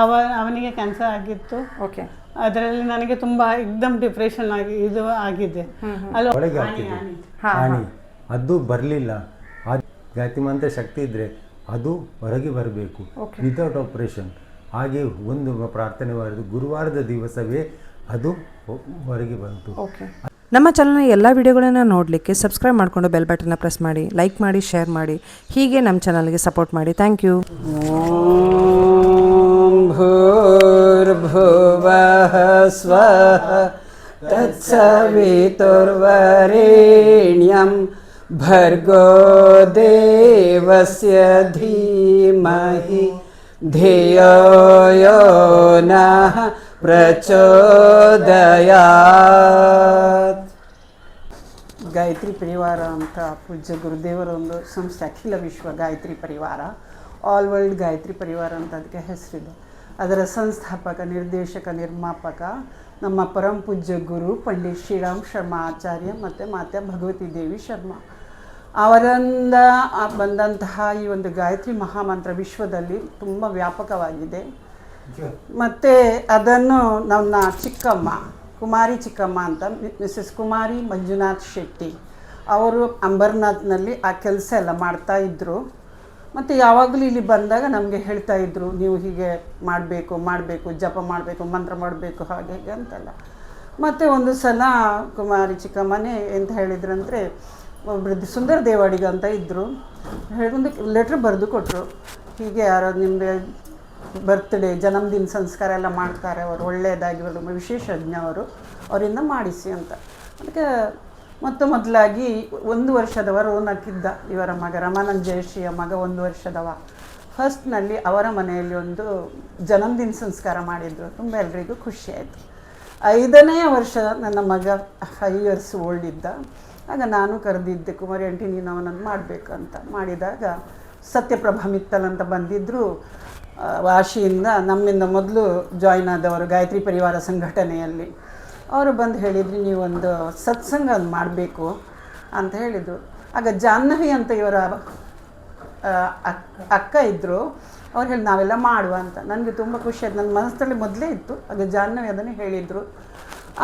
ಅವ ಅವನಿಗೆ ಕ್ಯಾನ್ಸರ್ ಆಗಿತ್ತು. ಓಕೆ ಅದರಲ್ಲಿ ನನಗೆ ತುಂಬ ಎಕ್ದಮ್ ಡಿಪ್ರೆಷನ್ ಆಗಿ ಇದು ಆಗಿದೆ. ಅಲ್ಲಿ ಒಳಗೆ ಅದು ಬರಲಿಲ್ಲ. ಮಂತ್ರ ಶಕ್ತಿ ಇದ್ದರೆ ಅದು ಹೊರಗೆ ಬರಬೇಕು. ವಿತೌಟ್ ಆಪರೇಷನ್ ಹಾಗೆ ಒಂದು ಪ್ರಾರ್ಥನೆ ಮಾಡಿದ ಗುರುವಾರದ ದಿವಸವೇ ಅದು ಹೊರಗೆ ಬಂತು. ಓಕೆ ನಮ್ಮ ಚಾನಲ್ನ ಎಲ್ಲ ವಿಡಿಯೋಗಳನ್ನು ನೋಡಲಿಕ್ಕೆ ಸಬ್ಸ್ಕ್ರೈಬ್ ಮಾಡಿಕೊಂಡು ಬೆಲ್ ಬಟನ್ನ ಪ್ರೆಸ್ ಮಾಡಿ ಲೈಕ್ ಮಾಡಿ ಶೇರ್ ಮಾಡಿ. ಹೀಗೆ ನಮ್ಮ ಚಾನಲ್ಗೆ ಸಪೋರ್ಟ್ ಮಾಡಿ. ಥ್ಯಾಂಕ್ ಯು स्वः तत्सवितुर्वरेण्यं भर्गो देवस्य धीमहि धियो यो नः प्रचोदयात् ಗಾಯತ್ರಿ ಪರಿವಾರ ಅಂತ ಪೂಜ್ಯ ಗುರುದೇವರ ಒಂದು ಸಂಸ್ಥೆ ಅಖಿಲ ವಿಶ್ವ ಗಾಯತ್ರಿ ಪರಿವಾರ ಆಲ್ ವರ್ಲ್ಡ್ ಗಾಯತ್ರಿ ಪರಿವಾರ ಅಂತ ಅದಕ್ಕೆ ಹೆಸರಿದೆ ಅದರ ಸಂಸ್ಥಾಪಕ, ನಿರ್ದೇಶಕ, ನಿರ್ಮಾಪಕ, ನಮ್ಮ ಪರಂ ಪೂಜ್ಯ ಗುರು ಪಂಡಿತ್ ಶ್ರೀರಾಮ್ ಶರ್ಮಾ ಆಚಾರ್ಯ ಮತ್ತು ಮಾತೆ ಭಗವತಿ ದೇವಿ ಶರ್ಮ. ಅವರಿಂದ ಬಂದಂತಹ ಈ ಒಂದು ಗಾಯತ್ರಿ ಮಹಾಮಂತ್ರ ವಿಶ್ವದಲ್ಲಿ ತುಂಬ ವ್ಯಾಪಕವಾಗಿದೆ. ಮತ್ತು ಅದನ್ನು ನನ್ನ ಚಿಕ್ಕಮ್ಮ, ಕುಮಾರಿ ಚಿಕ್ಕಮ್ಮ ಅಂತ ಮಿಸಸ್ ಕುಮಾರಿ ಮಂಜುನಾಥ್ ಶೆಟ್ಟಿ, ಅವರು ಅಂಬರ್ನಾಥ್ನಲ್ಲಿ ಆ ಕೆಲಸ ಎಲ್ಲ ಮಾಡ್ತಾ ಇದ್ದರು ಮತ್ತು ಯಾವಾಗಲೂ ಇಲ್ಲಿ ಬಂದಾಗ ನಮಗೆ ಹೇಳ್ತಾ ಇದ್ದರು ನೀವು ಹೀಗೆ ಮಾಡಬೇಕು ಮಾಡಬೇಕು, ಜಪ ಮಾಡಬೇಕು, ಮಂತ್ರ ಮಾಡಬೇಕು, ಹಾಗೆ ಹೀಗೆ ಅಂತೆಲ್ಲ. ಮತ್ತು ಒಂದು ಸಲ ಕುಮಾರಿ ಚಿಕ್ಕಮ್ಮನೇ ಎಂತ ಹೇಳಿದ್ರಂದರೆ ಒಬ್ಬರು ಸುಂದರ ದೇವಾಡಿಗ ಅಂತ ಇದ್ದರು ಒಂದು ಲೆಟ್ರ್ ಬರೆದು ಕೊಟ್ಟರು ಹೀಗೆ ಯಾರೋ ನಿಮಗೆ ಬರ್ತ್ಡೇ ಜನ್ಮದಿನ ಸಂಸ್ಕಾರ ಎಲ್ಲ ಮಾಡ್ತಾರೆ, ಅವರು ಒಳ್ಳೆಯದಾಗಿ ವಿಶೇಷಜ್ಞ ಅವರು, ಅವರಿಂದ ಮಾಡಿಸಿ ಅಂತ. ಅದಕ್ಕೆ ಮೊತ್ತ ಮೊದಲಾಗಿ ಒಂದು ವರ್ಷದವರು ನಕ್ಕಿದ್ದ ಇವರ ಮಗ ರಮಾನಂದ ಮಗ ಒಂದು ವರ್ಷದವ. ಫಸ್ಟ್ನಲ್ಲಿ ಅವರ ಮನೆಯಲ್ಲಿ ಒಂದು ಜನ್ಮದಿನ ಸಂಸ್ಕಾರ ಮಾಡಿದರು. ತುಂಬ ಎಲ್ರಿಗೂ ಖುಷಿಯಾಯಿತು ಐದನೇ ವರ್ಷ ನನ್ನ ಮಗ ಫೈವ್ ಇಯರ್ಸ್ ಓಲ್ಡ್ ಇದ್ದ. ಆಗ ನಾನು ಕರೆದಿದ್ದೆ, ಕುಮಾರಿ ಆಂಟಿ, ನೀನು ಅವನನ್ನು ಮಾಡಬೇಕು ಅಂತ. ಮಾಡಿದಾಗ ಸತ್ಯಪ್ರಭಾ ಮಿತ್ತಲ್ ಅಂತ ಬಂದಿದ್ದರು ವಾಶಿಯಿಂದ ನಮ್ಮಿಂದ ಮೊದಲು ಜಾಯ್ನ್ ಆದವರು ಗಾಯತ್ರಿ ಪರಿವಾರ ಸಂಘಟನೆಯಲ್ಲಿ. ಅವರು ಬಂದು ಹೇಳಿದ್ರು, ನೀವೊಂದು ಸತ್ಸಂಗ ಮಾಡಬೇಕು ಅಂತ ಹೇಳಿದರು. ಆಗ ಜಾಹ್ನವಿ ಅಂತ ಇವರ ಅಕ್ಕ ಇದ್ದರು ಅವ್ರು ಹೇಳಿ ನಾವೆಲ್ಲ ಮಾಡುವ ಅಂತ. ನನಗೆ ತುಂಬ ಖುಷಿ ಆಯ್ತು. ನನ್ನ ಮನಸ್ಸಲ್ಲಿ ಮೊದಲೇ ಇತ್ತು. ಆಗ ಜಾಹ್ನವಿ ಅದನ್ನು ಹೇಳಿದರು.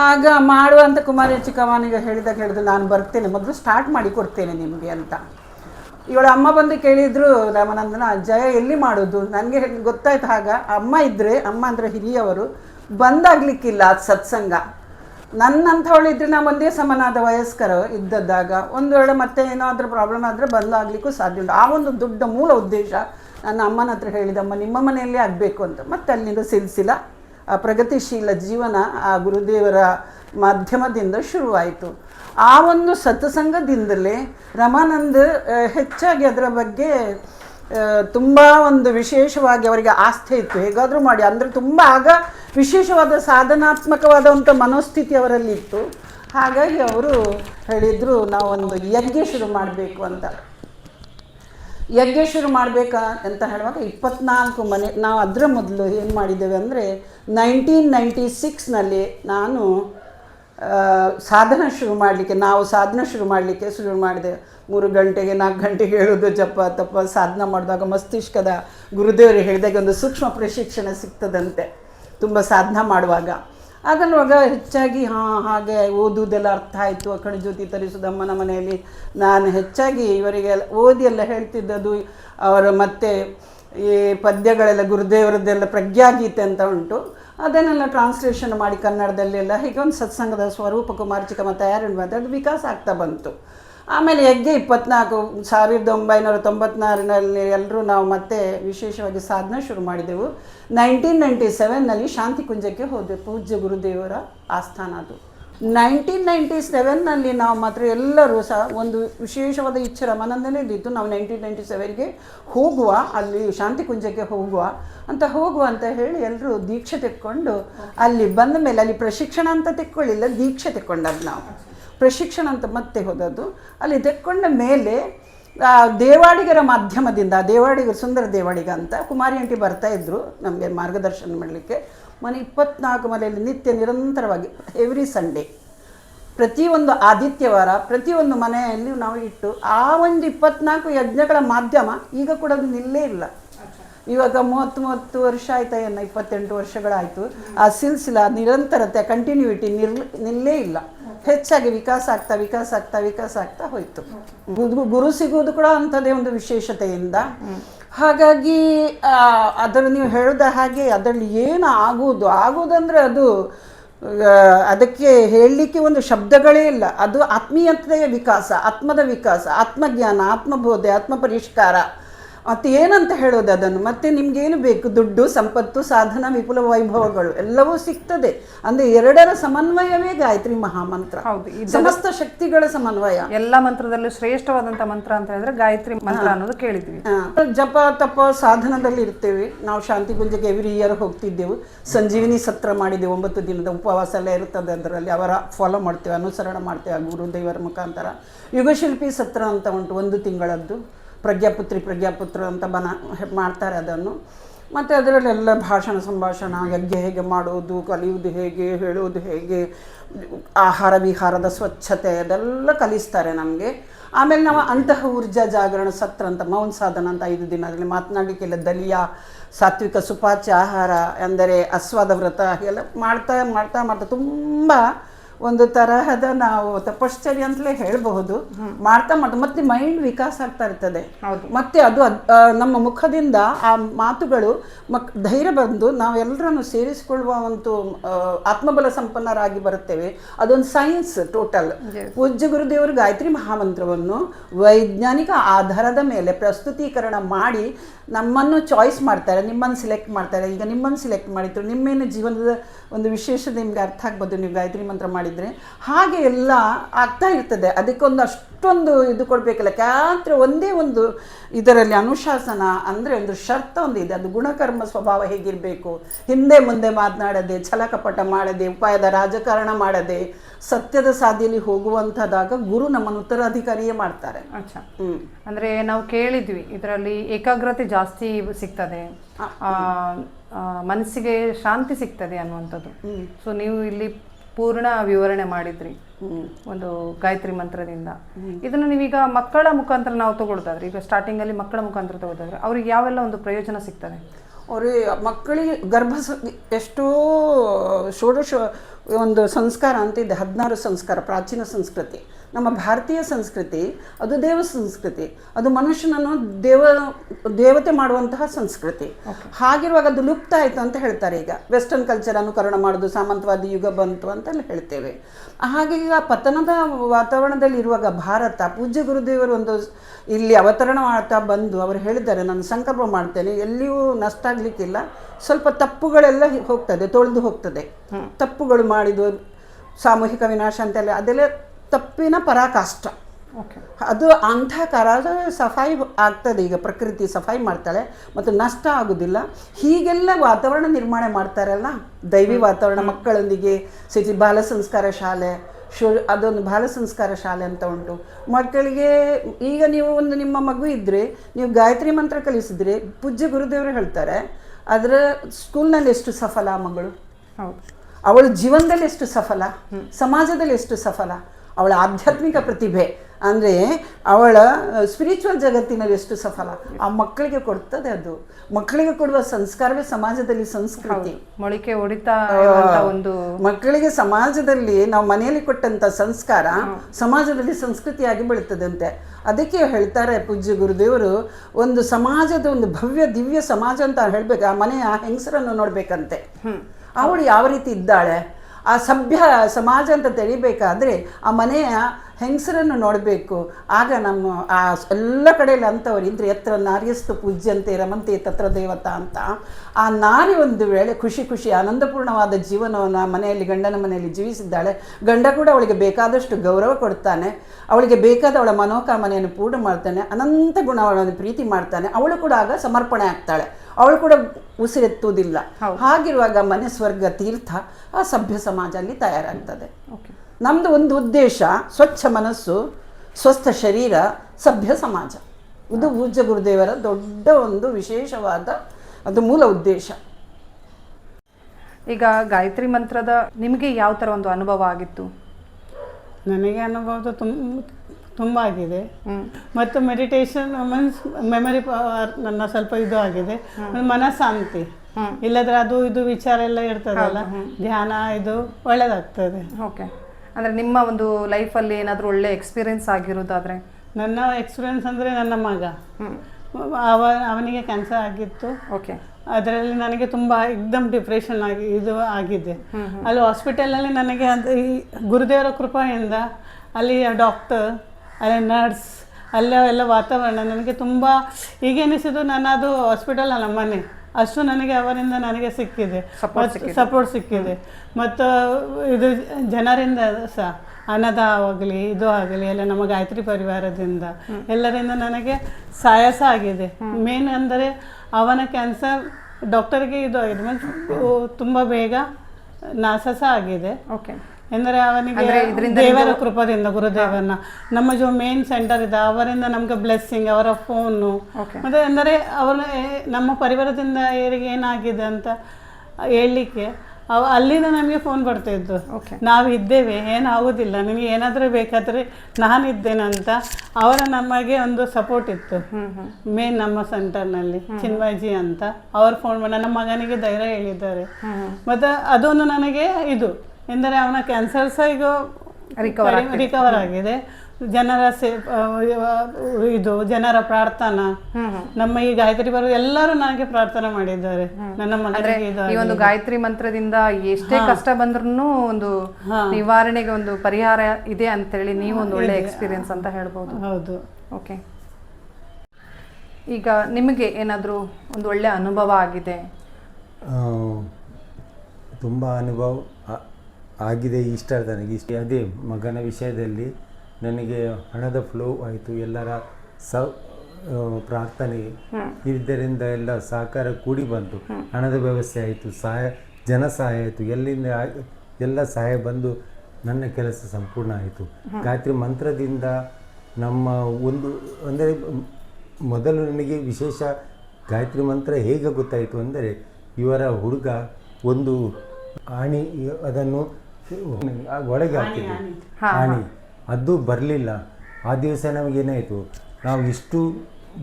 ಆಗ ಮಾಡುವ ಅಂತ ಕುಮಾರಿ ಚಿಕ್ಕಮ್ಮನಿಗೆ ಹೇಳಿದಾಗ ಹೇಳಿದ್ರು, ನಾನು ಬರ್ತೇನೆ, ಮೊದಲು ಸ್ಟಾರ್ಟ್ ಮಾಡಿ ಕೊಡ್ತೇನೆ ನಿಮಗೆ ಅಂತ. ಇವಳ ಅಮ್ಮ ಬಂದು ಕೇಳಿದ್ರು, ರಾಮನಂದನ, ಜಯ ಎಲ್ಲಿ ಮಾಡೋದು? ನನಗೆ ಗೊತ್ತಾಯ್ತು ಆಗ ಅಮ್ಮ ಇದ್ದರೆ ಅಮ್ಮ ಅಂದರೆ ಹಿರಿಯವರು, ಬಂದಾಗಲಿಕ್ಕಿಲ್ಲ ಅದು ಸತ್ಸಂಗ. ನನ್ನಂಥವಳಿದ್ರೆ ನಾವು ಒಂದೇ ಸಮನಾದ ವಯಸ್ಕರು ಇದ್ದದ್ದಾಗ ಒಂದು ವೇಳೆ ಮತ್ತೆ ಏನಾದರೂ ಪ್ರಾಬ್ಲಮ್ ಆದರೆ ಬಂದಾಗಲಿಕ್ಕೂ ಸಾಧ್ಯ ಉಂಟು. ಆ ಒಂದು ದೊಡ್ಡ ಮೂಲ ಉದ್ದೇಶ ನನ್ನ ಅಮ್ಮನ ಹತ್ರ ಹೇಳಿದಮ್ಮ ನಿಮ್ಮ ಮನೆಯಲ್ಲೇ ಆಗಬೇಕು ಅಂತ. ಮತ್ತೆ ಅಲ್ಲಿಂದ ಸಿಲ್ಸಿಲ, ಆ ಪ್ರಗತಿಶೀಲ ಜೀವನ ಆ ಗುರುದೇವರ ಮಾಧ್ಯಮದಿಂದ ಶುರುವಾಯಿತು. ಆ ಒಂದು ಸತ್ಸಂಗದಿಂದಲೇ ರಮಾನಂದ್ ಹೆಚ್ಚಾಗಿ ಅದರ ಬಗ್ಗೆ ತುಂಬ ಒಂದು ವಿಶೇಷವಾಗಿ ಅವರಿಗೆ ಆಸ್ಥೆ ಇತ್ತು. ಹೇಗಾದರೂ ಮಾಡಿ. ಅಂದರೆ ತುಂಬ ಆಗ ವಿಶೇಷವಾದ ಸಾಧನಾತ್ಮಕವಾದಂಥ ಮನೋಸ್ಥಿತಿ ಅವರಲ್ಲಿ ಇತ್ತು. ಹಾಗಾಗಿ ಅವರು ಹೇಳಿದರು, ನಾವೊಂದು ಯಜ್ಞ ಶುರು ಮಾಡಬೇಕು ಅಂತ. ಯಜ್ಞ ಶುರು ಮಾಡಬೇಕಾ ಅಂತ ಹೇಳುವಾಗ ಇಪ್ಪತ್ನಾಲ್ಕು ಮನೆ, ನಾವು ಅದರ ಮೊದಲು ಏನು ಮಾಡಿದ್ದೇವೆ ಅಂದರೆ ನೈನ್ಟೀನ್ ನೈಂಟಿ ಸಿಕ್ಸ್ನಲ್ಲಿ ನಾನು ಸಾಧನ ಶುರು ಮಾಡಲಿಕ್ಕೆ, ನಾವು ಸಾಧನ ಶುರು ಮಾಡಲಿಕ್ಕೆ ಶುರು ಮಾಡಿದೆ. ಮೂರು ಗಂಟೆಗೆ, ನಾಲ್ಕು ಗಂಟೆಗೆ ಹೇಳೋದು ಜಪ ತಪ್ಪ ಸಾಧನ ಮಾಡಿದಾಗ ಮಸ್ತಿಷ್ಕದ ಗುರುದೇವರು ಹೇಳಿದಾಗ ಒಂದು ಸೂಕ್ಷ್ಮ ಪ್ರಶಿಕ್ಷಣ ಸಿಗ್ತದಂತೆ ತುಂಬ ಸಾಧನ ಮಾಡುವಾಗ. ಆಗಲ್ವಾಗ ಹೆಚ್ಚಾಗಿ, ಹಾಂ, ಹಾಗೆ ಓದುವುದೆಲ್ಲ ಅರ್ಥ ಆಯಿತು. ಅಕ್ಕಣ ಜ್ಯೋತಿ ತರಿಸುದಮ್ಮನ ಮನೆಯಲ್ಲಿ. ನಾನು ಹೆಚ್ಚಾಗಿ ಇವರಿಗೆ ಓದಿ ಎಲ್ಲ ಹೇಳ್ತಿದ್ದದು ಅವರ ಮತ್ತೆ ಈ ಪದ್ಯಗಳೆಲ್ಲ ಗುರುದೇವರದ್ದೆಲ್ಲ ಪ್ರಜ್ಞಾಗೀತೆ ಅಂತ ಉಂಟು. ಅದನ್ನೆಲ್ಲ ಟ್ರಾನ್ಸ್ಲೇಷನ್ ಮಾಡಿ ಕನ್ನಡದಲ್ಲೆಲ್ಲ ಹೀಗೆ ಒಂದು ಸತ್ಸಂಗದ ಸ್ವರೂಪ ಕುಮಾರ್ ಚಿಕ್ಕಮ್ಮ ತಯಾರಿ ಮಾಡಿ ಅದು ವಿಕಾಸ ಆಗ್ತಾ ಬಂತು. ಆಮೇಲೆ ಯಜ್ಞ ಇಪ್ಪತ್ನಾಲ್ಕು, ಸಾವಿರದ ಒಂಬೈನೂರ ತೊಂಬತ್ನಾರರಲ್ಲಿ ಎಲ್ಲರೂ ನಾವು ಮತ್ತೆ ವಿಶೇಷವಾಗಿ ಸಾಧನೆ ಶುರು ಮಾಡಿದೆವು. ನೈನ್ಟೀನ್ ನೈಂಟಿ ಸೆವೆನ್ನಲ್ಲಿ ಶಾಂತಿ ಕುಂಜಕ್ಕೆ ಹೋದೆ ಪೂಜ್ಯ ಗುರುದೇವರ ಆಸ್ಥಾನ ಅದು. ನೈನ್ಟೀನ್ ನೈಂಟಿ ಸೆವೆನ್ನಲ್ಲಿ ನಾವು ಮಾತ್ರ ಎಲ್ಲರೂ ಸಹ ಒಂದು ವಿಶೇಷವಾದ ಇಚ್ಛೆ ರಮಾನಂದನೇದಿತ್ತು ನಾವು ನೈನ್ಟೀನ್ ನೈಂಟಿ ಸೆವೆನ್ಗೆ ಹೋಗುವ, ಅಲ್ಲಿ ಶಾಂತಿ ಕುಂಜಕ್ಕೆ ಹೋಗುವ, ಅಂತ ಹೋಗುವ ಅಂತ ಹೇಳಿ ಎಲ್ಲರೂ ದೀಕ್ಷೆ ತೆಕ್ಕೊಂಡು ಅಲ್ಲಿ ಬಂದ ಮೇಲೆ ಅಲ್ಲಿ ಪ್ರಶಿಕ್ಷಣ ಅಂತ ತೆಕ್ಕೊಳ್ಳಿಲ್ಲ, ದೀಕ್ಷೆ ತೆಕ್ಕೊಂಡದ್ದು ನಾವು. ಪ್ರಶಿಕ್ಷಣ ಅಂತ ಮತ್ತೆ ಹೋದದ್ದು. ಅಲ್ಲಿ ತೆಕ್ಕೊಂಡ ಮೇಲೆ ದೇವಾಡಿಗರ ಮಾಧ್ಯಮದಿಂದ, ದೇವಾಡಿಗರು ಸುಂದರ ದೇವಾಡಿಗ ಅಂತ ಕುಮಾರಿ ಅಂಟಿ ಬರ್ತಾ ಇದ್ರು ನಮಗೆ ಮಾರ್ಗದರ್ಶನ ಮಾಡಲಿಕ್ಕೆ. ಮನೆ ಇಪ್ಪತ್ನಾಲ್ಕು ಮನೆಯಲ್ಲಿ ನಿತ್ಯ ನಿರಂತರವಾಗಿ ಎವ್ರಿ ಸಂಡೇ ಪ್ರತಿಯೊಂದು ಆದಿತ್ಯವಾರ, ಪ್ರತಿಯೊಂದು ಮನೆಯಲ್ಲಿ ನಾವು ಇಟ್ಟು, ಆ ಒಂದು ಇಪ್ಪತ್ನಾಲ್ಕು ಯಜ್ಞಗಳ ಮಾಧ್ಯಮ ಈಗ ಕೂಡ ಅದು ನಿಲ್ಲೇ ಇಲ್ಲ. ಇವಾಗ ಮೂವತ್ತು ಮೂವತ್ತು ವರ್ಷ ಆಯ್ತಾ ಏನು ಇಪ್ಪತ್ತೆಂಟು ವರ್ಷಗಳಾಯಿತು. ಆ ಸಿಲ್ಸಿಲ, ನಿರಂತರತೆ ಕಂಟಿನ್ಯೂಟಿ ನಿರ್, ನಿಲ್ಲೇ ಇಲ್ಲ. ಹೆಚ್ಚಾಗಿ ವಿಕಾಸ ಆಗ್ತಾ ವಿಕಾಸ ಆಗ್ತಾ ವಿಕಾಸ ಆಗ್ತಾ ಹೋಯ್ತು. ಗುರು- ಸಿಗುವುದು ಕೂಡ ಅಂಥದ್ದೇ ಒಂದು ವಿಶೇಷತೆಯಿಂದ. ಹಾಗಾಗಿ ಅದನ್ನು ನೀವು ಹೇಳಿದ ಹಾಗೆ ಅದರಲ್ಲಿ ಏನು ಆಗುವುದು? ಆಗುವುದಂದ್ರೆ ಅದು ಅದಕ್ಕೆ ಹೇಳಲಿಕ್ಕೆ ಒಂದು ಶಬ್ದಗಳೇ ಇಲ್ಲ. ಅದು ಆತ್ಮೀಯತೆಯ ವಿಕಾಸ, ಆತ್ಮದ ವಿಕಾಸ, ಆತ್ಮಜ್ಞಾನ, ಆತ್ಮಬೋಧೆ ಆತ್ಮ ಪರಿಷ್ಕಾರ ಮತ್ತು ಏನಂತ ಹೇಳೋದು ಅದನ್ನು? ಮತ್ತೆ ನಿಮ್ಗೇನು ಬೇಕು? ದುಡ್ಡು ಸಂಪತ್ತು ಸಾಧನ ವಿಪುಲ ವೈಭವಗಳು ಎಲ್ಲವೂ ಸಿಗ್ತದೆ. ಅಂದ್ರೆ ಎರಡರ ಸಮನ್ವಯವೇ ಗಾಯತ್ರಿ ಮಹಾಮಂತ್ರ. ಹೌದು, ಸಮಸ್ತ ಶಕ್ತಿಗಳ ಸಮನ್ವಯ. ಎಲ್ಲ ಮಂತ್ರದಲ್ಲೂ ಶ್ರೇಷ್ಠವಾದಂತ ಮಂತ್ರ ಅಂತ ಹೇಳಿದ್ರೆ ಗಾಯತ್ರಿ ಮಂತ್ರ ಅನ್ನೋದು ಕೇಳಿದ್ವಿ. ಜಪ ತಪ ಸಾಧನದಲ್ಲಿ ಇರ್ತೇವೆ. ನಾವು ಶಾಂತಿ ಗುಂಜೆಗೆ ಎವ್ರಿ ಇಯರ್ ಹೋಗ್ತಿದ್ದೆವು. ಸಂಜೀವಿನಿ ಸತ್ರ ಮಾಡಿದ್ದೆವು ಒಂಬತ್ತು ದಿನದ ಉಪವಾಸ ಎಲ್ಲ ಇರುತ್ತದೆ ಅದರಲ್ಲಿ. ಅವರ ಫಾಲೋ ಮಾಡ್ತೇವೆ ಅನುಸರಣೆ ಮಾಡ್ತೇವೆ ಗುರುದೇವರ ಮುಖಾಂತರ. ಯುಗಶಿಲ್ಪಿ ಸತ್ರ ಅಂತ ಉಂಟು ಒಂದು ತಿಂಗಳದ್ದು. ಪ್ರಜ್ಞಾಪುತ್ರಿ, ಪ್ರಜ್ಞಾಪುತ್ರ ಅಂತ ಬನ ಮಾಡ್ತಾರೆ ಅದನ್ನು. ಮತ್ತು ಅದರಲ್ಲೆಲ್ಲ ಭಾಷಣ ಸಂಭಾಷಣ, ಯಜ್ಞ ಹೇಗೆ ಮಾಡೋದು, ಕಲಿಯುವುದು ಹೇಗೆ ಹೇಳೋದು ಹೇಗೆ, ಆಹಾರ ವಿಹಾರದ ಸ್ವಚ್ಛತೆ ಅದೆಲ್ಲ ಕಲಿಸ್ತಾರೆ ನಮಗೆ. ಆಮೇಲೆ ನಾವು ಅಂತಹ ಊರ್ಜಾ ಜಾಗರಣ ಸತ್ರ ಅಂತ, ಮೌನ ಸಾಧನ ಅಂತ ಐದು ದಿನ ಅದರಲ್ಲಿ ಮಾತನಾಡಲಿಕ್ಕೆಲ್ಲ, ದಲಿಯ, ಸಾತ್ವಿಕ ಸುಪಾಚ್ಯ ಆಹಾರ, ಅಂದರೆ ಅಸ್ವಾದ ವ್ರತ, ಎಲ್ಲ ಮಾಡ್ತಾ ಮಾಡ್ತಾ ಮಾಡ್ತಾ ತುಂಬ ಒಂದು ತರಹದ ನಾವು ತಪಶ್ಚರ್ಯ ಅಂತಲೇ ಹೇಳಬಹುದು. ಮಾಡ್ತಾ ಮಾಡ್ತಾ ಮತ್ತೆ ಮೈಂಡ್ ವಿಕಾಸ ಆಗ್ತಾ ಇರ್ತದೆ. ಮತ್ತೆ ಅದು ನಮ್ಮ ಮುಖದಿಂದ ಆ ಮಾತುಗಳು ಮಕ್ ಧೈರ್ಯ ಬಂದು ನಾವೆಲ್ಲರನ್ನು ಸೇರಿಸಿಕೊಳ್ಳುವ ಒಂದು ಆತ್ಮಬಲ ಸಂಪನ್ನರಾಗಿ ಬರುತ್ತೇವೆ. ಅದೊಂದು ಸೈನ್ಸ್ ಟೋಟಲ್ ಪೂಜ್ಯ ಗುರುದೇವರು ಗಾಯತ್ರಿ ಮಹಾಮಂತ್ರವನ್ನು ವೈಜ್ಞಾನಿಕ ಆಧಾರದ ಮೇಲೆ ಪ್ರಸ್ತುತೀಕರಣ ಮಾಡಿ ನಮ್ಮನ್ನು ಚಾಯ್ಸ್ ಮಾಡ್ತಾರೆ. ನಿಮ್ಮನ್ನು ಸೆಲೆಕ್ಟ್ ಮಾಡ್ತಾರೆ. ಈಗ ನಿಮ್ಮನ್ನು ಸೆಲೆಕ್ಟ್ ಮಾಡಿದ್ರು. ನಿಮ್ಮೇನು ಜೀವನದ ಒಂದು ವಿಶೇಷ ನಿಮ್ಗೆ ಅರ್ಥ ಆಗ್ಬೋದು ನೀವು ಗಾಯತ್ರಿ ಮಂತ್ರ ಮಾಡಿದರೆ. ಹಾಗೆ ಎಲ್ಲ ಆಗ್ತಾ ಇರ್ತದೆ. ಅದಕ್ಕೊಂದು ಅಷ್ಟೊಂದು ಇದು ಕೊಡಬೇಕಲ್ಲ. ಕ್ಯಾತ್ರ ಒಂದೇ ಒಂದು ಇದರಲ್ಲಿ ಅನುಶಾಸನ ಅಂದರೆ ಒಂದು ಶರ್ತ ಒಂದು ಇದೆ. ಅದು ಗುಣಕರ್ಮ ಸ್ವಭಾವ ಹೇಗಿರಬೇಕು? ಹಿಂದೆ ಮುಂದೆ ಮಾತನಾಡದೆ ಛಲಕಪಟ ಮಾಡದೆ ಉಪಾಯದ ರಾಜಕಾರಣ ಮಾಡದೆ ಸತ್ಯದ ಸಾಧಿಯಲ್ಲಿ ಹೋಗುವಂಥದಾಗ ಗುರು ನಮ್ಮನ್ನು ಉತ್ತರಾಧಿಕಾರಿಯೇ ಮಾಡ್ತಾರೆ. ಅಚ್ಛಾ ಅಂದರೆ ಅಂದ್ರೆ ನಾವು ಕೇಳಿದ್ವಿ ಇದರಲ್ಲಿ ಏಕಾಗ್ರತೆ ಜಾಸ್ತಿ ಸಿಗ್ತದೆ. ಮನಸ್ಸಿಗೆ ಶಾಂತಿ ಸಿಗ್ತದೆ ಅನ್ನುವಂಥದ್ದು. ಸೊ ನೀವು ಇಲ್ಲಿ ಪೂರ್ಣ ವಿವರಣೆ ಮಾಡಿದ್ರಿ. ಒಂದು ಗಾಯತ್ರಿ ಮಂತ್ರದಿಂದ. ಇದನ್ನು ನೀವೀಗ ಮಕ್ಕಳ ಮುಖಾಂತರ ನಾವು ತಗೊಳ್ಳೋದಾದ್ರೆ ಈಗ ಸ್ಟಾರ್ಟಿಂಗ್ ಅಲ್ಲಿ ಮಕ್ಕಳ ಮುಖಾಂತರ ತಗೊಳ್ಳೋದಾದ್ರೆ ಅವ್ರಿಗೆ ಯಾವೆಲ್ಲ ಒಂದು ಪ್ರಯೋಜನ ಸಿಗ್ತದೆ? ಅವರು ಮಕ್ಕಳಿಗೆ ಗರ್ಭ ಎಷ್ಟೋ ಷೋಡಶ ಒಂದು ಸಂಸ್ಕಾರ ಅಂತ ಇದೆ ಹದಿನಾರು ಸಂಸ್ಕಾರ ಪ್ರಾಚೀನ ಸಂಸ್ಕೃತಿ. ನಮ್ಮ ಭಾರತೀಯ ಸಂಸ್ಕೃತಿ ಅದು ದೇವ ಸಂಸ್ಕೃತಿ ಅದು ಮನುಷ್ಯನನ್ನು ದೇವ ದೇವತೆ ಮಾಡುವಂತಹ ಸಂಸ್ಕೃತಿ. ಹಾಗಿರುವಾಗ ಅದು ಲುಪ್ತ ಆಯಿತು ಅಂತ ಹೇಳ್ತಾರೆ ಈಗ. ವೆಸ್ಟರ್ನ್ ಕಲ್ಚರ್ ಅನುಕರಣ ಮಾಡೋದು ಸಾಮಂತವಾದಿ ಯುಗ ಬಂತು ಅಂತ ಹೇಳ್ತೇವೆ. ಹಾಗೆ ಈಗ ಪತನದ ವಾತಾವರಣದಲ್ಲಿ ಇರುವಾಗ ಭಾರತ ಪೂಜ್ಯ ಗುರುದೇವರು ಒಂದು ಇಲ್ಲಿ ಅವತರಣ ಮಾಡ್ತಾ ಬಂದು ಅವರು ಹೇಳಿದ್ದಾರೆ ನಾನು ಸಂಕಲ್ಪ ಮಾಡ್ತೇನೆ ಎಲ್ಲಿಯೂ ನಷ್ಟ ಆಗ್ಲಿಕ್ಕಿಲ್ಲ ಸ್ವಲ್ಪ ತಪ್ಪುಗಳೆಲ್ಲ ಹೋಗ್ತದೆ ತೊಳೆದು ಹೋಗ್ತದೆ. ತಪ್ಪುಗಳು ಮಾಡಿದ್ದು ಸಾಮೂಹಿಕ ವಿನಾಶ ಅಂತೆಲ್ಲ ಅದೆಲ್ಲ ತಪ್ಪಿನ ಪರಾಕಾಷ್ಟ ಓಕೆ. ಅದು ಅಂಧಕಾರ ಸಫಾಯಿ ಆಗ್ತದೆ. ಈಗ ಪ್ರಕೃತಿ ಸಫಾಯಿ ಮಾಡ್ತಾಳೆ ಮತ್ತು ನಷ್ಟ ಆಗೋದಿಲ್ಲ. ಹೀಗೆಲ್ಲ ವಾತಾವರಣ ನಿರ್ಮಾಣ ಮಾಡ್ತಾರಲ್ಲ ದೈವಿ ವಾತಾವರಣ ಮಕ್ಕಳೊಂದಿಗೆ ಸಿಟಿ ಬಾಲ ಸಂಸ್ಕಾರ ಶಾಲೆ ಶು ಅದೊಂದು ಬಾಲ ಸಂಸ್ಕಾರ ಶಾಲೆ ಅಂತ ಉಂಟು. ಮಕ್ಕಳಿಗೆ ಈಗ ನೀವು ಒಂದು ನಿಮ್ಮ ಮಗು ಇದ್ದರೆ ನೀವು ಗಾಯತ್ರಿ ಮಂತ್ರ ಕಲಿಸಿದ್ರೆ ಪೂಜ್ಯ ಗುರುದೇವರು ಹೇಳ್ತಾರೆ ಅದರ ಸ್ಕೂಲ್ನಲ್ಲಿ ಎಷ್ಟು ಸಫಲ ಆ ಮಗಳು? ಅವಳ ಜೀವನದಲ್ಲಿ ಎಷ್ಟು ಸಫಲ? ಸಮಾಜದಲ್ಲಿ ಎಷ್ಟು ಸಫಲ? ಅವಳ ಆಧ್ಯಾತ್ಮಿಕ ಪ್ರತಿಭೆ ಅಂದರೆ ಅವಳ ಸ್ಪಿರಿಚುವಲ್ ಜಗತ್ತಿನಲ್ಲಿ ಎಷ್ಟು ಸಫಲ? ಆ ಮಕ್ಕಳಿಗೆ ಕೊಡ್ತದೆ ಅದು. ಮಕ್ಕಳಿಗೆ ಕೊಡುವ ಸಂಸ್ಕಾರವೇ ಸಮಾಜದಲ್ಲಿ ಸಂಸ್ಕೃತಿ. ಮೊಳಕೆ ಹೊಡಿತಾ ಒಂದು ಮಕ್ಕಳಿಗೆ ಸಮಾಜದಲ್ಲಿ ನಾವು ಮನೆಯಲ್ಲಿ ಕೊಟ್ಟಂತ ಸಂಸ್ಕಾರ ಸಮಾಜದಲ್ಲಿ ಸಂಸ್ಕೃತಿಯಾಗಿ ಬೆಳೀತದಂತೆ. ಅದಕ್ಕೆ ಹೇಳ್ತಾರೆ ಪೂಜ್ಯ ಗುರುದೇವರು ಒಂದು ಸಮಾಜದ ಒಂದು ಭವ್ಯ ದಿವ್ಯ ಸಮಾಜ ಅಂತ ಹೇಳ್ಬೇಕು ಆ ಮನೆಯ ಹೆಂಗಸರನ್ನು ನೋಡ್ಬೇಕಂತೆ. ಅವಳು ಯಾವ ರೀತಿ ಇದ್ದಾಳೆ? ಆ ಸಭ್ಯ ಸಮಾಜ ಅಂತ ತಿಳಿಬೇಕಾದ್ರೆ ಆ ಮನೆಯ ಹೆಂಗಸರನ್ನು ನೋಡಬೇಕು. ಆಗ ನಮ್ಮ ಆ ಎಲ್ಲ ಕಡೆಯಲ್ಲಿ ಅಂಥವ್ರು ಇದ್ರೆ ಎತ್ರ ನಾರಿಯಸ್ತು ಪೂಜ್ಯಂತೆ ರಮಂತೆ ತತ್ರ ದೇವತಾ ಅಂತ. ಆ ನಾರಿ ಒಂದು ವೇಳೆ ಖುಷಿ ಖುಷಿ ಆನಂದಪೂರ್ಣವಾದ ಜೀವನವನ್ನು ಮನೆಯಲ್ಲಿ ಗಂಡನ ಮನೆಯಲ್ಲಿ ಜೀವಿಸಿದ್ದಾಳೆ, ಗಂಡ ಕೂಡ ಅವಳಿಗೆ ಬೇಕಾದಷ್ಟು ಗೌರವ ಕೊಡ್ತಾನೆ. ಅವಳಿಗೆ ಬೇಕಾದ ಅವಳ ಮನೋಕಾಮನೆಯನ್ನು ಪೂರ್ಣ ಮಾಡ್ತಾನೆ, ಅನಂತ ಗುಣವನ್ನು ಪ್ರೀತಿ ಮಾಡ್ತಾನೆ. ಅವಳು ಕೂಡ ಆಗ ಸಮರ್ಪಣೆ ಆಗ್ತಾಳೆ. ಅವಳು ಕೂಡ ಉಸಿರೆತ್ತುವುದಿಲ್ಲ. ಹಾಗಿರುವಾಗ ಮನೆ ಸ್ವರ್ಗ ತೀರ್ಥ ಆ ಸಭ್ಯ ಸಮಾಜ ಅಲ್ಲಿ ತಯಾರಾಗ್ತದೆ. ಓಕೆ. ನಮ್ಮದು ಒಂದು ಉದ್ದೇಶ ಸ್ವಚ್ಛ ಮನಸ್ಸು ಸ್ವಸ್ಥ ಶರೀರ ಸಭ್ಯ ಸಮಾಜ. ಇದು ಪೂಜ್ಯ ಗುರುದೇವರ ದೊಡ್ಡ ಒಂದು ವಿಶೇಷವಾದ ಅದು ಮೂಲ ಉದ್ದೇಶ. ಈಗ ಗಾಯತ್ರಿ ಮಂತ್ರದ ನಿಮಗೆ ಯಾವ ಥರ ಒಂದು ಅನುಭವ ಆಗಿತ್ತು? ನನಗೆ ಅನುಭವದ ತುಂಬ ತುಂಬ ಆಗಿದೆ ಮತ್ತು ಮೆಡಿಟೇಷನ್ ಮೀನ್ಸ್ ಮೆಮೊರಿ ಪವರ್ ನನ್ನ ಸ್ವಲ್ಪ ಇದು ಆಗಿದೆ. ಮನಃಶಾಂತಿ. ಇಲ್ಲದ್ರೆ ಅದು ಇದು ವಿಚಾರ ಎಲ್ಲ ಇರ್ತದಲ್ಲ? ಧ್ಯಾನ ಇದು ಒಳ್ಳೇದಾಗ್ತದೆ. ಓಕೆ. ಅಂದ್ರೆ ನಿಮ್ಮ ಒಂದು ಲೈಫಲ್ಲಿ ಏನಾದರೂ ಒಳ್ಳೆ ಎಕ್ಸ್ಪೀರಿಯನ್ಸ್ ಆಗಿರೋದಾದ್ರೆ? ನನ್ನ ಎಕ್ಸ್ಪೀರಿಯನ್ಸ್ ಅಂದರೆ ನನ್ನ ಮಗ. ಅವ ಅವನಿಗೆ ಕ್ಯಾನ್ಸರ್ ಆಗಿತ್ತು. ಓಕೆ. ಅದರಲ್ಲಿ ನನಗೆ ತುಂಬ ಎಕ್ದಮ್ ಡಿಪ್ರೆಷನ್ ಆಗಿ ಇದು ಆಗಿದೆ. ಅಲ್ಲಿ ಹಾಸ್ಪಿಟಲಲ್ಲಿ ನನಗೆ ಅದು ಈ ಗುರುದೇವರ ಕೃಪೆಯಿಂದ ಅಲ್ಲಿ ಡಾಕ್ಟರ್ ಅಲ್ಲಿ ನರ್ಸ್ ಅಲ್ಲ ಎಲ್ಲ ವಾತಾವರಣ ನನಗೆ ತುಂಬ ಈಗ ಎನಿಸಿದ್ದು ನಾನು ಅದು ಹಾಸ್ಪಿಟಲ್ ಅಲ್ಲ ಮನೆ. ಅಷ್ಟು ನನಗೆ ಅವರಿಂದ ನನಗೆ ಸಿಕ್ಕಿದೆ. ಸಪೋರ್ಟ್ ಸಿಕ್ಕಿದೆ. ಮತ್ತು ಇದು ಜನರಿಂದ ಸಹ ಅನ್ನದ ಆಗಲಿ ಇದು ಆಗಲಿ ಎಲ್ಲ ನಮ್ಮ ಗಾಯತ್ರಿ ಪರಿವಾರದಿಂದ ಎಲ್ಲರಿಂದ ನನಗೆ ಸಾಯಸ ಸಹ ಆಗಿದೆ ಮೇನ್ ಅಂದರೆ ಅವನ ಕ್ಯಾನ್ಸರ್ ಡಾಕ್ಟರ್ಗೆ ಇದು ಆಗಿದೆ. ಮೀನ್ಸ್ ತುಂಬ ಬೇಗ ನಾಶ ಸಹ ಆಗಿದೆ. ಓಕೆ ಎಂದರೆ ಅವನಿಗೆ ದೇವರ ಕೃಪದಿಂದ ಗುರುದೇವನ. ನಮ್ಮ ಜೋ ಮೇನ್ ಸೆಂಟರ್ ಇದೆ ಅವರಿಂದ ನಮ್ಗೆ ಬ್ಲೆಸ್ಸಿಂಗ್ ಅವರ ಫೋನು. ಮತ್ತೆ ಅಂದರೆ ಅವರ ನಮ್ಮ ಪರಿವಾರದಿಂದ ಇವರಿಗೆ ಏನಾಗಿದೆ ಅಂತ ಹೇಳಲಿಕ್ಕೆ ಅವ ಅಲ್ಲಿಂದ ನಮಗೆ ಫೋನ್ ಬರ್ತಾ ಇದ್ದು. Okay. ನಾವು ಇದ್ದೇವೆ ಏನಾಗೋದಿಲ್ಲ ನಿಮಗೆ ಏನಾದರೂ ಬೇಕಾದರೆ ನಾನಿದ್ದೇನಂತ ಅವರ ನಮಗೆ ಒಂದು ಸಪೋರ್ಟ್ ಇತ್ತು. ಮೇನ್ ನಮ್ಮ ಸೆಂಟರ್ನಲ್ಲಿ ಚಿನ್ಮಯಜಿ ಅಂತ. ಅವ್ರು ಫೋನ್ ಮಾಡಿ ನನ್ನ ಮಗನಿಗೆ ಧೈರ್ಯ ಹೇಳಿದ್ದಾರೆ. ಮತ್ತು ಅದೊಂದು ನನಗೆ ಇದು. ಎಂದರೆ ಅವನ ಕ್ಯಾನ್ಸರ್ ಸಹ ಈಗ ರಿಕವರ್ ಆಗಿದೆ. ಜನರ ಸೇ ಇದು ಜನರ ಪ್ರಾರ್ಥನಾ. ನಮ್ಮ ಈ ಗಾಯತ್ರಿ ಬರೋ ಎಲ್ಲರೂ ನನಗೆ ಪ್ರಾರ್ಥನೆ ಮಾಡಿದ್ದಾರೆ. ನನ್ನ ಮಗನಿಗೆ ಇದು ಈ ಒಂದು ಗಾಯತ್ರಿ ಮಂತ್ರದಿಂದ ಎಷ್ಟೇ ಕಷ್ಟ ಬಂದ್ರೂ ಒಂದು ನಿವಾರಣೆಗೆ ಒಂದು ಪರಿಹಾರ ಇದೆ ಅಂತ ಹೇಳಿ ನೀವು ಒಂದು ಒಳ್ಳೆ ಎಕ್ಸ್ಪೀರಿಯನ್ಸ್ ಅಂತ ಹೇಳ್ಬೋದು. ಹೌದು. ಓಕೆ ಈಗ ನಿಮಗೆ ಏನಾದರೂ ಒಂದು ಒಳ್ಳೆ ಅನುಭವ ಆಗಿದೆ? ತುಂಬ ಅನುಭವ. ಆಗಿದೆ ಇಷ್ಟ ನನಗೆ ಇಷ್ಟ ಅದೇ ಮಗನ ವಿಷಯದಲ್ಲಿ ನನಗೆ ಹಣದ ಫ್ಲೋ ಆಯಿತು ಎಲ್ಲರ ಸ ಪ್ರಾರ್ಥನೆ ಇದರಿಂದ ಎಲ್ಲ ಸಹಕಾರ ಕೂಡಿ ಬಂತು. ಹಣದ ವ್ಯವಸ್ಥೆ ಆಯಿತು ಸಹಾಯ ಜನ ಸಹಾಯ ಆಯಿತು ಎಲ್ಲಿಂದ ಎಲ್ಲ ಸಹಾಯ ಬಂದು ನನ್ನ ಕೆಲಸ ಸಂಪೂರ್ಣ ಆಯಿತು. ಗಾಯತ್ರಿ ಮಂತ್ರದಿಂದ ನಮ್ಮ ಒಂದು ಅಂದರೆ ಮೊದಲು ನನಗೆ ವಿಶೇಷ ಗಾಯತ್ರಿ ಮಂತ್ರ ಹೇಗೆ ಗೊತ್ತಾಯಿತು ಅಂದರೆ ಇವರ ಹುಡುಗ ಒಂದು ಆಣಿ ಅದನ್ನು ಒಳಗೆ ಹಾಕಿದ್ವಿ ಹಾನಿ ಅದು ಬರಲಿಲ್ಲ. ಆ ದಿವಸ ನಮಗೇನಾಯಿತು ನಾವು ಇಷ್ಟು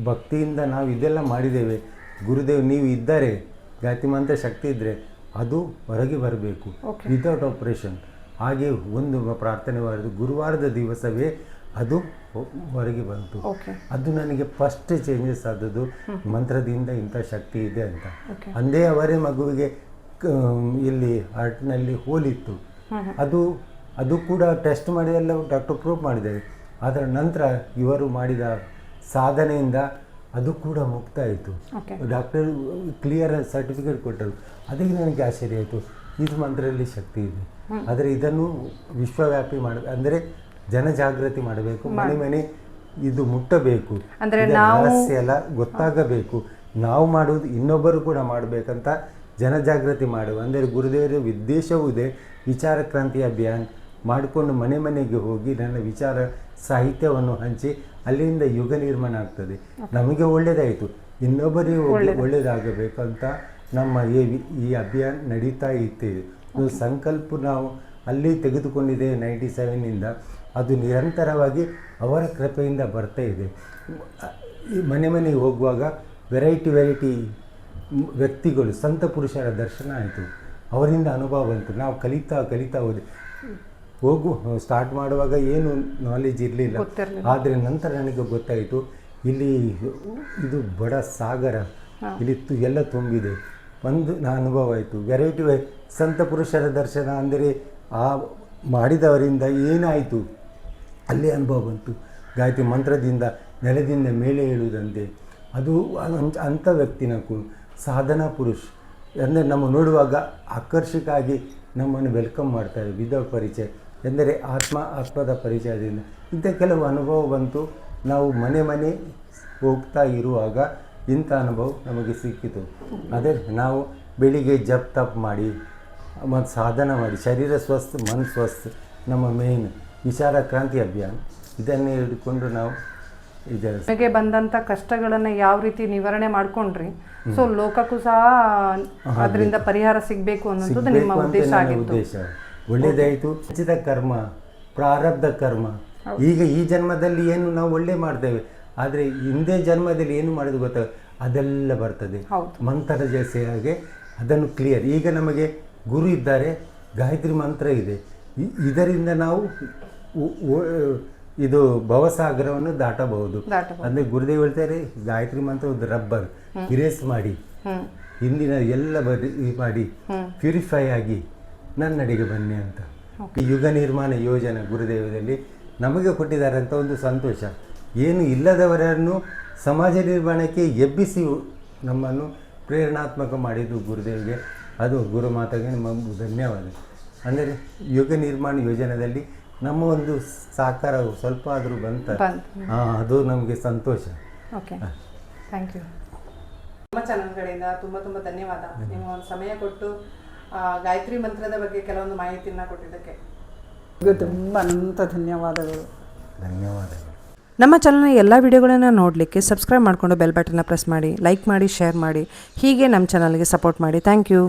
ಭಕ್ತಿಯಿಂದ ನಾವು ಇದೆಲ್ಲ ಮಾಡಿದ್ದೇವೆ. ಗುರುದೇವ್ ನೀವು ಇದ್ದಾರೆ ಜಾತಿಮಂತ ಮಂತ್ರ ಶಕ್ತಿ ಇದ್ದರೆ ಅದು ಹೊರಗೆ ಬರಬೇಕು. ವಿತೌಟ್ ಆಪರೇಷನ್ ಹಾಗೆ ಒಂದು ಪ್ರಾರ್ಥನೆ ಮಾಡಿದ್ದು ಗುರುವಾರದ ದಿವಸವೇ ಅದು ಹೊರಗೆ ಬಂತು. ಅದು ನನಗೆ ಫಸ್ಟ್ ಚೇಂಜಸ್ ಆದದ್ದು. ಮಂತ್ರದಿಂದ ಇಂಥ ಶಕ್ತಿ ಇದೆ ಅಂತ. ಅಂದೇ ಅವರೇ ಮಗುವಿಗೆ ಕ- ಇಲ್ಲಿ ಹಾರ್ಟ್ನಲ್ಲಿ ಹೋಲಿತ್ತು. ಅದು ಅದು ಕೂಡ ಟೆಸ್ಟ್ ಮಾಡಿ ಎಲ್ಲ ಡಾಕ್ಟರ್ ಪ್ರೂವ್ ಮಾಡಿದ್ದಾರೆ. ಅದರ ನಂತರ ಇವರು ಮಾಡಿದ ಸಾಧನೆಯಿಂದ ಅದು ಕೂಡ ಮುಕ್ತ ಆಯಿತು ಡಾಕ್ಟರ್ ಕ್ಲಿಯರ್ ಸರ್ಟಿಫಿಕೇಟ್ ಕೊಟ್ಟರು. ಅದಕ್ಕೆ ನನಗೆ ಆಶ್ಚರ್ಯ ಆಯಿತು. ಇದು ಮಂತ್ರದಲ್ಲಿ ಶಕ್ತಿ ಇದೆ. ಆದರೆ ಇದನ್ನು ವಿಶ್ವವ್ಯಾಪಿ ಮಾಡ ಅಂದರೆ ಜನಜಾಗೃತಿ ಮಾಡಬೇಕು. ಮನೆ ಮನೆ ಇದು ಮುಟ್ಟಬೇಕು. ಅಂದರೆ ರಹಸ್ಯ ಎಲ್ಲ ಗೊತ್ತಾಗಬೇಕು. ನಾವು ಮಾಡುವುದು ಇನ್ನೊಬ್ಬರು ಕೂಡ ಮಾಡಬೇಕಂತ ಜನಜಾಗೃತಿ ಮಾಡುವ. ಅಂದರೆ ಗುರುದೇವರ ಉದ್ದೇಶವೂ ಇದೆ. ವಿಚಾರ ಕ್ರಾಂತಿ ಅಭಿಯಾನ್ ಮಾಡಿಕೊಂಡು ಮನೆ ಮನೆಗೆ ಹೋಗಿ ನನ್ನ ವಿಚಾರ ಸಾಹಿತ್ಯವನ್ನು ಹಂಚಿ ಅಲ್ಲಿಂದ ಯುಗ ನಿರ್ಮಾಣ ಆಗ್ತದೆ. ನಮಗೆ ಒಳ್ಳೆಯದಾಯಿತು ಇನ್ನೊಬ್ಬರಿಗೆ ಒಳ್ಳೆ- ಒಳ್ಳೆಯದಾಗಬೇಕಂತ ನಮ್ಮ ಈ ಈ ಅಭಿಯಾನ ನಡೀತಾ ಇರ್ತೇವೆ ಇದು ಸಂಕಲ್ಪ ನಾವು ಅಲ್ಲಿ ತೆಗೆದುಕೊಂಡಿದೆ ನೈಂಟಿ ಸೆವೆನ್ನಿಂದ ಅದು ನಿರಂತರವಾಗಿ ಅವರ ಕೃಪೆಯಿಂದ ಬರ್ತಾ ಇದೆ. ಈ ಮನೆ ಮನೆಗೆ ಹೋಗುವಾಗ ವೆರೈಟಿ ವೆರೈಟಿ ವ್ಯಕ್ತಿಗಳು ಸಂತ ಪುರುಷರ ದರ್ಶನ ಆಯಿತು. ಅವರಿಂದ ಅನುಭವ ಬಂತು. ನಾವು ಕಲಿತಾ ಕಲಿತಾ ಹೋದೆ. ಹೋಗು ಸ್ಟಾರ್ಟ್ ಮಾಡುವಾಗ ಏನು ನಾಲೆಜ್ ಇರಲಿಲ್ಲ. ಆದರೆ ನಂತರ ನನಗೆ ಗೊತ್ತಾಯಿತು ಇಲ್ಲಿ ಇದು ಬಡ ಸಾಗರ. ಇಲ್ಲಿ ಎಲ್ಲ ತುಂಬಿದೆ. ಒಂದು ನಾ ಅನುಭವ ಆಯಿತು. ವೆರೈಟಿ ವೈ ಸಂತ ಪುರುಷರ ದರ್ಶನ ಅಂದರೆ ಆ ಮಾಡಿದವರಿಂದ ಏನಾಯಿತು? ಅಲ್ಲಿ ಅನುಭವ ಬಂತು. ಗಾಯತ್ರಿ ಮಂತ್ರದಿಂದ ನೆಲದಿಂದ ಮೇಲೆ ಏಳುವುದಂತೆ ಅದು ಅಂಥ ವ್ಯಕ್ತಿನ ಕು ಸಾಧನಾ ಪುರುಷ್ ಅಂದರೆ ನಮ್ಮ ನೋಡುವಾಗ ಆಕರ್ಷಕ ಆಗಿ ನಮ್ಮನ್ನು ವೆಲ್ಕಮ್ ಮಾಡ್ತಾರೆ ವಿಧವ ಪರಿಚಯ ಎಂದರೆ ಆತ್ಮ ಆತ್ಮದ ಪರಿಚಯದಿಂದ. ಇಂಥ ಕೆಲವು ಅನುಭವ ಬಂತು. ನಾವು ಮನೆ ಮನೆ ಹೋಗ್ತಾ ಇರುವಾಗ ಇಂಥ ಅನುಭವ ನಮಗೆ ಸಿಕ್ಕಿತು. ಅದೇ ನಾವು ಬೆಳಿಗ್ಗೆ ಜಪ್ ತಪ್ ಮಾಡಿ, ಮತ್ತು ಸಾಧನ ಮಾಡಿ, ಶರೀರ ಸ್ವಸ್ಥ, ಮನ್ ಸ್ವಸ್ಥ, ನಮ್ಮ ಮೇನ್ ವಿಚಾರ ಕ್ರಾಂತಿ ಅಭಿಯಾನ ಇದನ್ನೇ ಹಿಡ್ಕೊಂಡು ನಾವು ಇದೆ ನಿಮಗೆ ಬಂದಂತ ಕಷ್ಟಗಳನ್ನ ಯಾವ ರೀತಿ ನಿವಾರಣೆ ಮಾಡ್ಕೊಂಡ್ರಿ? ಸೊ ಲೋಕಕ್ಕೂ ಸಹ ಅದರಿಂದ ಪರಿಹಾರ ಸಿಗ್ಬೇಕು ಅನ್ನೋದು ನಿಮ್ಮ ಉದ್ದೇಶ ಆಗಿತ್ತು. ಉದ್ದೇಶ. ಸಚಿತ ಉಚಿತ ಕರ್ಮ ಪ್ರಾರಬ್ಧ ಕರ್ಮ. ಈಗ ಈ ಜನ್ಮದಲ್ಲಿ ಏನು ನಾವು ಒಳ್ಳೆ ಮಾಡ್ತೇವೆ ಆದರೆ ಹಿಂದೆ ಜನ್ಮದಲ್ಲಿ ಏನು ಮಾಡಿದ ಗೊತ್ತ? ಅದೆಲ್ಲ ಬರ್ತದೆ. ಮಂತ್ರ ಜಸೆ ಹಾಗೆ ಅದನ್ನು ಕ್ಲಿಯರ್ ಈಗ ನಮಗೆ ಗುರು ಇದ್ದಾರೆ ಗಾಯತ್ರಿ ಮಂತ್ರ ಇದೆ. ಇದರಿಂದ ನಾವು ಇದು ಭವಸಾಗರವನ್ನು ದಾಟಬಹುದು. ಅಂದ್ರೆ ಗುರುದೇವ್ ಹೇಳ್ತಾರೆ ಗಾಯತ್ರಿ ಮಂತ್ರ ಒಂದು ರಬ್ಬರ್. ಇರೇಸ್ ಮಾಡಿ. ಹಿಂದಿನ ಎಲ್ಲ ಬದಿ ಇದು ಮಾಡಿ. ಪ್ಯೂರಿಫೈ ಆಗಿ ನನ್ನಡೆಗೆ ಬನ್ನಿ ಅಂತ. ಈ ಯುಗ ನಿರ್ಮಾಣ ಯೋಜನೆ ಗುರುದೇವದಲ್ಲಿ ನಮಗೆ ಕೊಟ್ಟಿದ್ದಾರೆ ಅಂತ ಒಂದು ಸಂತೋಷ. ಏನು ಇಲ್ಲದವರನ್ನು ಸಮಾಜ ನಿರ್ಮಾಣಕ್ಕೆ ಎಬ್ಬಿಸಿ ನಮ್ಮನ್ನು ಪ್ರೇರಣಾತ್ಮಕ ಮಾಡಿದ್ದು ಗುರುದೇವಿಗೆ. ಅದು ಗುರುಮಾತೆಗೆ ನಮ್ಮ ಧನ್ಯವಾದ. ಅಂದರೆ ಯುಗ ನಿರ್ಮಾಣ ಯೋಜನೆಯಲ್ಲಿ ನಮ್ಮ ಒಂದು ಸಾಕಾರ ಸ್ವಲ್ಪ ಆದರೂ ಬಂತ. ಹಾಂ ಅದು ನಮಗೆ ಸಂತೋಷ. ಓಕೆ. Thank you. ನಮ್ಮ ಚಾನಲ್ಗಳಿಂದ ತುಂಬ ತುಂಬ ಧನ್ಯವಾದ. ನೀವು ಒಂದು ಸಮಯ ಕೊಟ್ಟು ಆ, ಗಾಯತ್ರಿ ಮಂತ್ರದ ಬಗ್ಗೆ ಕೆಲವೊಂದು ಮಾಹಿತಿಯನ್ನು ಕೊಟ್ಟಿದ್ದಕ್ಕೆ. ತುಂಬ ಅನಂತ ಧನ್ಯವಾದಗಳು. ಧನ್ಯವಾದಗಳು. ನಮ್ಮ ಚಾನಲ್ನ ಎಲ್ಲ ವಿಡಿಯೋಗಳನ್ನು ನೋಡಲಿಕ್ಕೆ ಸಬ್ಸ್ಕ್ರೈಬ್ ಮಾಡಿಕೊಂಡು ಬೆಲ್ ಬಟನ್ನ ಪ್ರೆಸ್ ಮಾಡಿ ಲೈಕ್ ಮಾಡಿ ಶೇರ್ ಮಾಡಿ ಹೀಗೆ ನಮ್ಮ ಚಾನಲ್ಗೆ ಸಪೋರ್ಟ್ ಮಾಡಿ. Thank you.